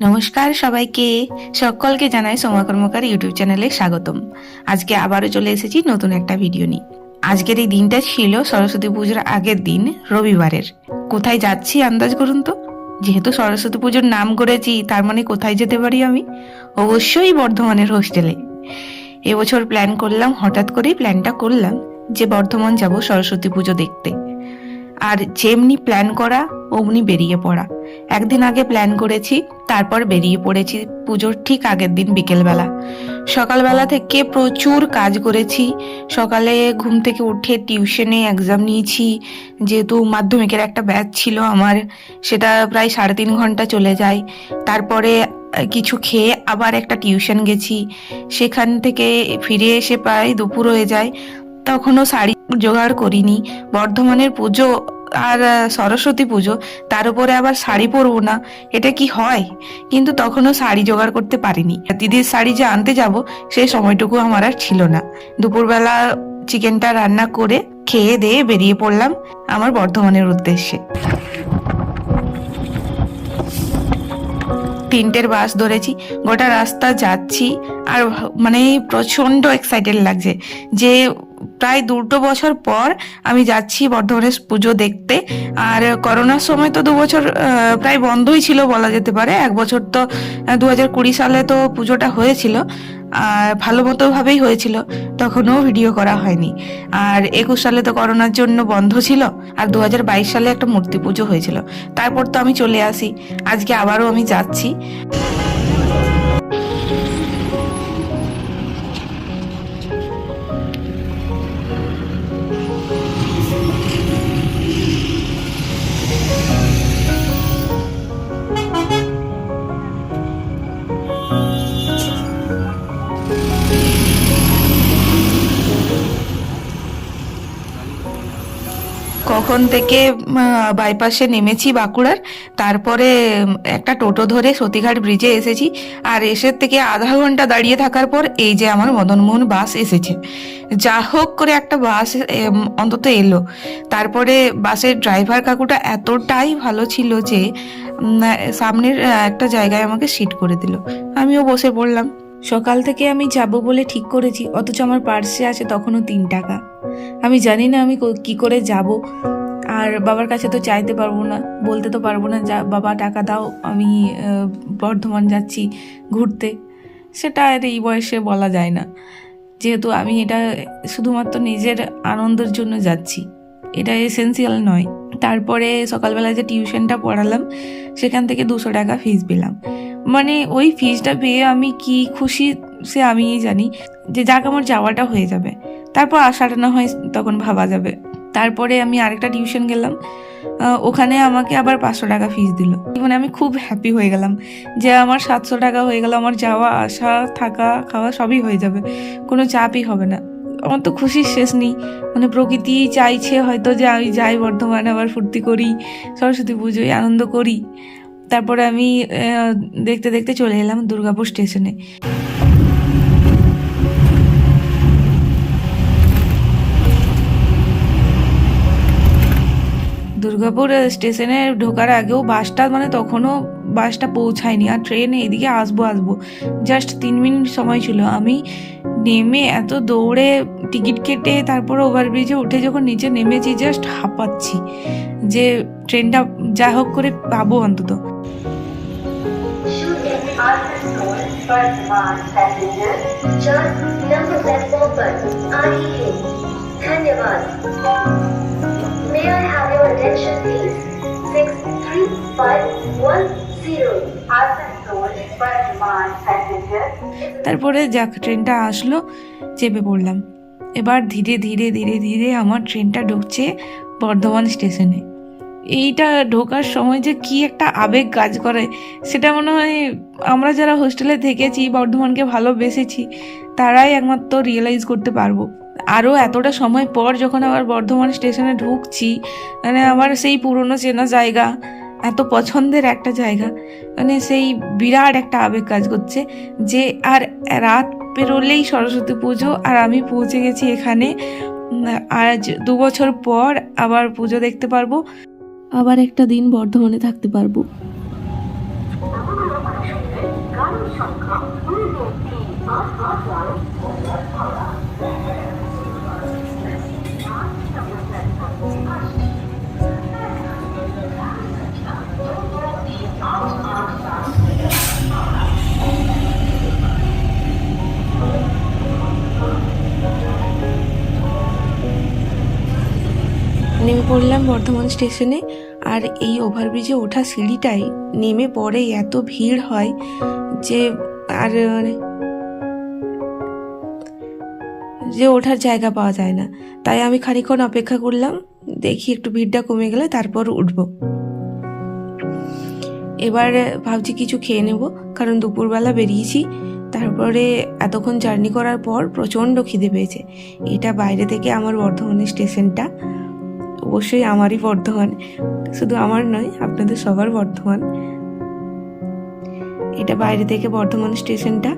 নমস্কার সবাইকে। সকলকে জানাই সোমা কর্মকার ইউটিউব চ্যানেলে স্বাগতম। আজকে আবারও চলে এসেছি নতুন একটা ভিডিও নিয়ে। আজকের এই দিনটা ছিল সরস্বতী পুজোর আগের দিন, রবিবারের। কোথায় যাচ্ছি আন্দাজ করুন তো? যেহেতু সরস্বতী পুজোর নাম করেছি, তার মানে কোথায় যেতে পারি আমি? অবশ্যই বর্ধমানের হোস্টেলে। এবছর প্ল্যান করলাম, হঠাৎ করেই প্ল্যানটা করলাম যে বর্ধমান যাব সরস্বতী পুজো দেখতে। আর যেমনি প্ল্যান করা, অমনি বেরিয়ে পড়া। একদিন আগে প্ল্যান করেছি, তারপর বেরিয়ে পড়েছি পুজোর ঠিক আগের দিন বিকেলবেলা। সকালবেলা থেকে প্রচুর কাজ করেছি। সকালে ঘুম থেকে উঠে টিউশনে এক্সাম নিয়েছি। যেহেতু মাধ্যমিকের একটা ব্যাচ ছিল আমার, সেটা প্রায় সাড়ে তিন ঘণ্টা চলে যায়। তারপরে কিছু খেয়ে আবার একটা টিউশন গেছি। সেখান থেকে ফিরে এসে প্রায় দুপুর হয়ে যায়। তখনও শাড়ি জোগাড় করিনি। বর্ধমানের পুজো আর সরস্বতী পুজো, তার উপরে আবার শাড়ি পরবো না, এটা কি হয়? কিন্তু তখনও শাড়ি জোগাড় করতে পারিনি। দিদির শাড়ি যে আনতে যাব সেই সময়টুকু আমার আর ছিল না। দুপুরবেলা চিকেনটা রান্না করে খেয়ে দিয়ে বেরিয়ে পড়লাম আমার বর্ধমানের উদ্দেশ্যে। তিনটের বাস ধরেছি, গোটা রাস্তা যাচ্ছি, আর মানে প্রচণ্ড এক্সাইটেড লাগছে যে প্রায় দুটো বছর পর আমি যাচ্ছি বর্ধমানের পুজো দেখতে। আর করোনার সময় তো দু বছর প্রায় বন্ধই ছিল বলা যেতে পারে। এক বছর তো দু হাজার কুড়ি সালে তো পুজোটা হয়েছিল। আর ভালো মতো ভাবেই হয়েছিল। তখনও ভিডিও করা হয়নি। আর একুশ সালে তো করোনার জন্য বন্ধ ছিল। আর দু বাইশ সালে একটা মূর্তি পুজো হয়েছিল। তারপর তো আমি চলে আসি। আজকে আবারও আমি যাচ্ছি। কখন থেকে বাইপাসে নেমেছি বাঁকুড়ার, তারপরে একটা টোটো ধরে সতীঘাট ব্রিজে এসেছি, আর এসে থেকে আধা ঘণ্টা দাঁড়িয়ে থাকার পর এই যে আমার মদনমোহন বাস এসেছে। যা হোক করে একটা বাস অন্তত এলো। তারপরে বাসের ড্রাইভার কাকুটা এতটাই ভালো ছিল যে সামনের একটা জায়গায় আমাকে সিট করে দিল। আমিও বসে পড়লাম। সকাল থেকে আমি যাব বলে ঠিক করেছি, অথচ আমার পার্সে আছে তখনও তিন টাকা। আমি জানি না আমি কো- করে যাব, আর বাবার কাছে তো চাইতে পারব না, বলতে তো পারব না, যা বাবা, টাকা দাও, আমি বর্ধমান যাচ্ছি ঘুরতে। সেটা আর এই বয়সে বলা যায় না। যেহেতু আমি এটা শুধুমাত্র নিজের আনন্দের জন্য যাচ্ছি, এটা এসেন্সিয়াল নয়। তারপরে সকালবেলা যে টিউশনটা পড়ালাম, সেখান থেকে দুশো টাকা ফিস পেলাম। মানে ওই ফিজটা পেয়ে আমি কি খুশি সে আমিই জানি। যে যাক আমার যাওয়াটা হয়ে যাবে। তারপর আসাটা না হয় তখন ভাবা যাবে। তারপরে আমি আরেকটা টিউশন গেলাম। ওখানে আমাকে আবার পাঁচশো টাকা ফিস দিল। মানে আমি খুব হ্যাপি হয়ে গেলাম যে আমার সাতশো টাকা হয়ে গেল, আমার যাওয়া, আসা, থাকা, খাওয়া সবই হয়ে যাবে। কোনো চাপই হবে না। আমার তো খুশির শেষ নেই। মানে প্রকৃতি চাইছে হয়তো যে আমি যাই বর্ধমানে আবার ফুর্তি করি, সরস্বতী পুজোয় আনন্দ করি। তারপরে আমি দেখতে দেখতে চলে এলাম দুর্গাপুর স্টেশনে। দুর্গাপুর স্টেশনে ঢোকার আগেও বাসটা মানে তখনও বাসটা পৌঁছায়নি। আর ট্রেনে এদিকে আসব আসব। জাস্ট তিন মিনিট সময় ছিল। আমি নেমে এত দৌড়ে টিকিট কেটে, তারপর ওভারব্রিজে উঠে যখন নিচে নেমেছি, জাস্ট হাঁপাচ্ছি। যে ট্রেনটা যা হোক করে পাবো অন্তত। তারপরে যাক, ট্রেনটা আসলো, চেপে পড়লাম। এবার ধীরে ধীরে ধীরে ধীরে আমার ট্রেনটা ঢুকছে বর্ধমান স্টেশনে। এইটা ঢোকার সময় যে কি একটা আবেগ কাজ করে, সেটা মনে হয় আমরা যারা হোস্টেলে থেকেছি, বর্ধমানকে ভালোবেসেছি, তারাই একমাত্র রিয়েলাইজ করতে পারব। আরও এতটা সময় পর যখন আবার বর্ধমান স্টেশনে ঢুকছি মানে আমার সেই পুরনো চেনা জায়গা, এত পছন্দের একটা জায়গা মানে সেই বিরাট একটা আবেগ কাজ করছে যে আর রাত পেরোলেই সরস্বতী পুজো আর আমি পৌঁছে গেছি এখানে। আজ দু বছর পর আবার পুজো দেখতে পারব। আবার একটা দিন বর্ধমানে থাকতে পারব। পড়লাম বর্ধমান স্টেশনে, আর এই ওভারব্রিজে ওঠা সিঁড়িটাই নেমে পড়ে এত ভিড় হয় যে আর, যে ওঠার জায়গা পাওয়া যায় না। তাই আমি খানিক্ষণ অপেক্ষা করলাম, দেখি একটু ভিড়টা কমে গেলে তারপর উঠব। এবার ভাবছি কিছু খেয়ে নেব, কারণ দুপুরবেলা বেরিয়েছি। তারপরে এতক্ষণ জার্নি করার পর প্রচণ্ড খিদে পেয়েছে। এটা বাইরে থেকে আমার বর্ধমানের স্টেশনটা। অবশ্যই আমারই বর্ধমান। শুধু আমার নয়, আপনাদের সবার বর্ধমান। এটা বাইরে থেকে বর্ধমান স্টেশনটা।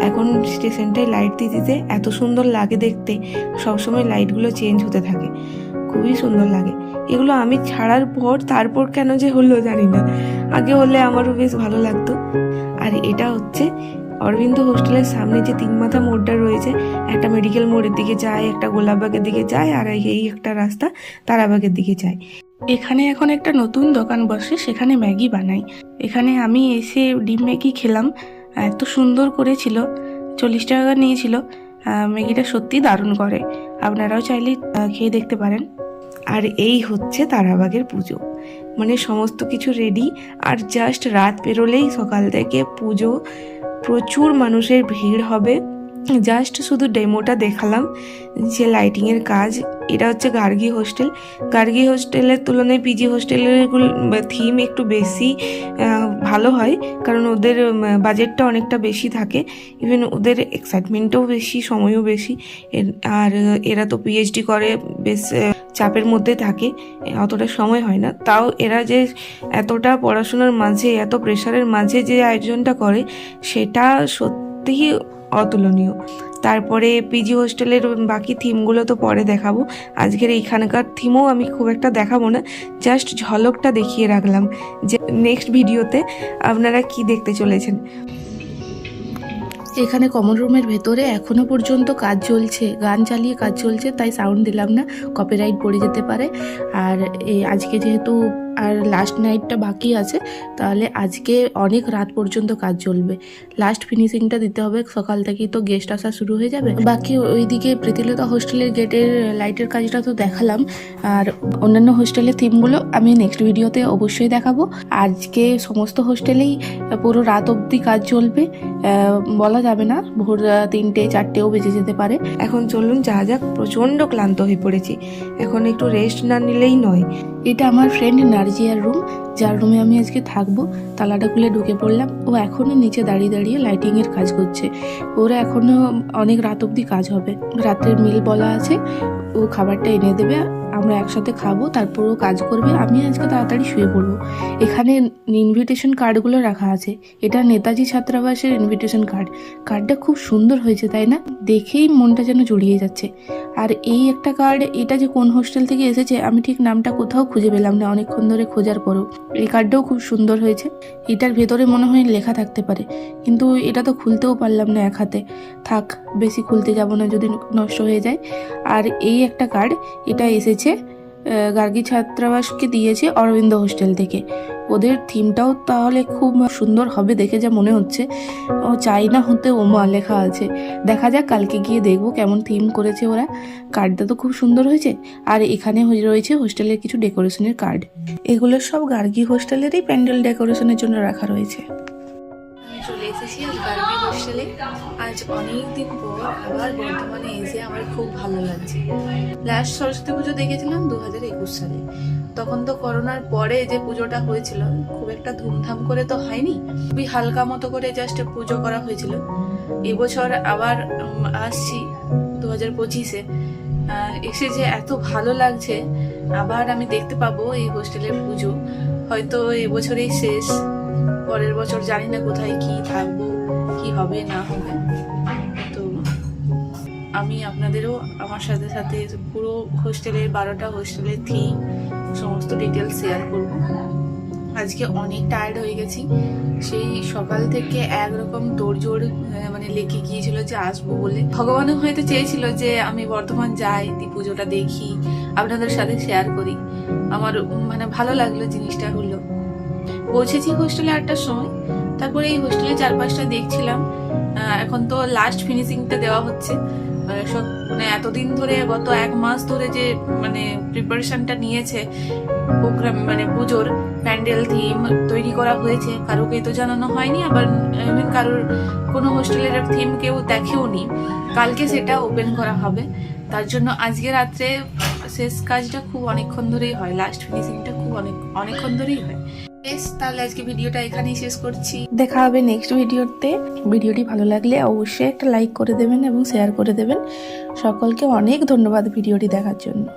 এখন স্টেশনটায় লাইট দিতে দিতে এত সুন্দর লাগে দেখতে। সবসময় লাইটগুলো চেঞ্জ হতে থাকে। খুবই সুন্দর লাগে। এগুলো আমি ছাড়ার পর তারপর কেন যে হলো জানি না। আগে হলে আমারও বেশ ভালো লাগতো। আর এটা হচ্ছে অরবিন্দ হোস্টেলের সামনে যে তিন মাথা মোড়টা রয়েছে, একটা মেডিকেল মোড়ের দিকে যায়, একটা গোলাপবাগের দিকে যায়, আর এই একটা রাস্তা তারাবাগের দিকে যায়। এখানে এখন একটা নতুন দোকান বসে, সেখানে ম্যাগি বানাই। এখানে আমি এসে ডিম ম্যাগি খেলাম। এত সুন্দর করেছিল, চল্লিশ টাকা নিয়েছিল। ম্যাগিটা সত্যি দারুণ করে। আপনারাও চাইলে খেয়ে দেখতে পারেন। আর এই হচ্ছে তারাবাগের পুজো। মানে সমস্ত কিছু রেডি আর জাস্ট রাত পেরোলেই সকাল থেকে পুজো প্রচুর মানুষের ভিড় হবে। জাস্ট শুধু ডেমোটা দেখালাম, যে লাইটিংয়ের কাজ। এটা হচ্ছে গার্গি হোস্টেল। গার্গি হোস্টেলের তুলনায় পিজি হোস্টেলের থিম একটু বেশি ভালো হয়, কারণ ওদের বাজেটটা অনেকটা বেশি থাকে। ইভেন ওদের এক্সাইটমেন্টও বেশি, সময়ও বেশি। আর এরা তো পিএইচডি করে, বেশ চাপের মধ্যে থাকে, অতটা সময় হয় না। তাও এরা যে এতটা পড়াশোনার মাঝে, এত প্রেশারের মাঝে যে আয়োজনটা করে, সেটা সত্যিই অতুলনীয়। তারপরে পিজি হোস্টেলের বাকি থিমগুলো তো পরে দেখাবো। আজকের এইখানকার থিমও আমি খুব একটা দেখাবো না। জাস্ট ঝলকটা দেখিয়ে রাখলাম। যে নেক্সট ভিডিওতে আপনারা কি দেখতে চলেছেন? এখানে কমন রুমের ভেতরে এখনও পর্যন্ত কাজ চলছে। গান চালিয়ে কাজ চলছে, তাই সাউন্ড দিলাম না। কপিরাইট পড়ে যেতে পারে। আর এই আজকে যেহেতু আর লাস্ট নাইটটা বাকি আছে, তাহলে আজকে অনেক রাত পর্যন্ত কাজ চলবে। লাস্ট ফিনিশিংটা দিতে হবে, সকাল থেকেই তো গেস্ট আসা শুরু হয়ে যাবে। বাকি ওইদিকে প্রীতিলতা হোস্টেলের গেটের লাইটের কাজটা তো দেখালাম, আর অন্যান্য হোস্টেলের থিমগুলো আমি নেক্সট ভিডিওতে অবশ্যই দেখাবো। আজকে সমস্ত হোস্টেলেই পুরো রাত অবধি কাজ চলবে বলা যাবে না, ভোর তিনটে, চারটেও বেজে যেতে পারে। এখন চলুন যা যাক, প্রচণ্ড ক্লান্ত হয়ে পড়েছি। এখন একটু রেস্ট না নিলেই নয়। এটা আমার ফ্রেন্ড নার্জিয়ার রুম যার রুমে আমি আজকে থাকব, তালাটা খুলে ঢুকে পড়লাম। ও এখনও নিচে দাঁড়িয়ে দাঁড়িয়ে লাইটিংয়ের কাজ করছে। ওরা এখনও অনেক রাত অবধি কাজ হবে। রাতের মিল বলা আছে। ও খাবারটা এনে দেবে। আমরা একসাথে খাব, তারপরও কাজ করবে আমি আজকে তাড়াতাড়ি শুয়ে পড়ব। এখানে ইনভিটেশন কার্ডগুলো রাখা আছে। এটা নেতাজি ছাত্রাবাসের ইনভিটেশন কার্ড কার্ডটা খুব সুন্দর হয়েছে, তাই না? দেখেই মনটা যেন জড়িয়ে যাচ্ছে। আর এই একটা কার্ড এটা যে কোন হোস্টেল থেকে এসেছে, আমি ঠিক নামটা কোথাও খুঁজে পেলাম না, অনেকক্ষণ ধরে খোঁজার পরও। এই কার্ডটাও খুব সুন্দর হয়েছে। এটার ভেতরে মনে হয় লেখা থাকতে পারে। কিন্তু এটা তো খুলতেও পারলাম না এক হাতে। থাক, বেশি খুলতে যাব না যদি নষ্ট হয়ে যায়। আর এই একটা কার্ড এটা এসেছে আহ, গার্গী ছাত্রাবাসকে দিয়েছে অরবিন্দ হোস্টেল থেকে। ওদের থিমটাও তাহলে খুব সুন্দর হবে দেখে যা মনে হচ্ছে। ও চাইনা হতে ওমা লেখা আছে। দেখা যাক কালকে গিয়ে দেখব কেমন থিম করেছে ওরা। কার্ডটা তো খুব সুন্দর হয়েছে। আর এখানে রয়েছে হোস্টেলের কিছু ডেকোরেশনের কার্ড। এগুলো সব গার্গী হোস্টেলেরই প্যান্ডেল ডেকোরেশনের জন্য রাখা রয়েছে। আজ অনেক দিন পর আবার বর্ধমানে এসে আমার খুব ভালো লাগছে। লাস্ট সরস্বতী পুজো দেখেছিলাম দু হাজার একুশ সালে। তখন তো করোনার পরে যে পুজোটা হয়েছিল, খুব একটা ধুমধাম করে তো হয়নি। খুবই হালকা মতো করে জাস্ট পুজো করা হয়েছিল। এবছর আবার আসছি দু হাজার পঁচিশে এসে যে এত ভালো লাগছে, আবার আমি দেখতে পাবো এই হোস্টেলের পুজো। হয়তো এবছরেই শেষ, পরের বছর জানি না কোথায় কি থাকব, কি হবে, না হবে। আমি আপনাদেরও আমার সাথে সাথে পুরো হোস্টেলের বারোটা হোস্টেলের থিম সমস্ত ডিটেলস শেয়ার করব। আজকে অনেক টায়ার্ড হয়ে গেছি। সেই সকাল থেকে একরকম দৌড়জোড় আহ, মানে লেগে গিয়েছিল যে আসব বলে। ভগবানও হয়তো চেয়েছিল যে আমি বর্ধমান যাই পুজোটা দেখি আপনাদের সাথে শেয়ার করি। আমার মানে ভালো লাগল জিনিসটা হলো। পৌঁছেছি হোস্টেলে আটটার সময়। তারপরে এই হোস্টেলে চার পাঁচটা দেখছিলাম এখন তো লাস্ট ফিনিশিংটা দেওয়া হচ্ছে। মানে এতদিন ধরে, গত এক মাস ধরে যে মানে প্রিপারেশনটা নিয়েছে প্রোগ্রাম মানে পুজোর প্যান্ডেল থিম তৈরি করা হয়েছে কারোকে তো জানানো হয়নি, আবার কারোর কোনো হোস্টেলের থিম কেউ দেখেও নি কালকে সেটা ওপেন করা হবে। তার জন্য আজকে রাত্রে শেষ কাজটা খুব অনেকক্ষণ ধরেই হয় লাস্ট ফিনিশিংটা খুব অনেক, অনেকক্ষণ ধরেই হয়। বেশ, তাহলে আজকে ভিডিওটা এখানেই শেষ করছি। দেখা হবে নেক্সট ভিডিওতে। ভিডিওটি ভালো লাগলে অবশ্যই একটা লাইক করে দেবেন এবং শেয়ার করে দেবেন। সকলকে অনেক ধন্যবাদ ভিডিওটি দেখার জন্য।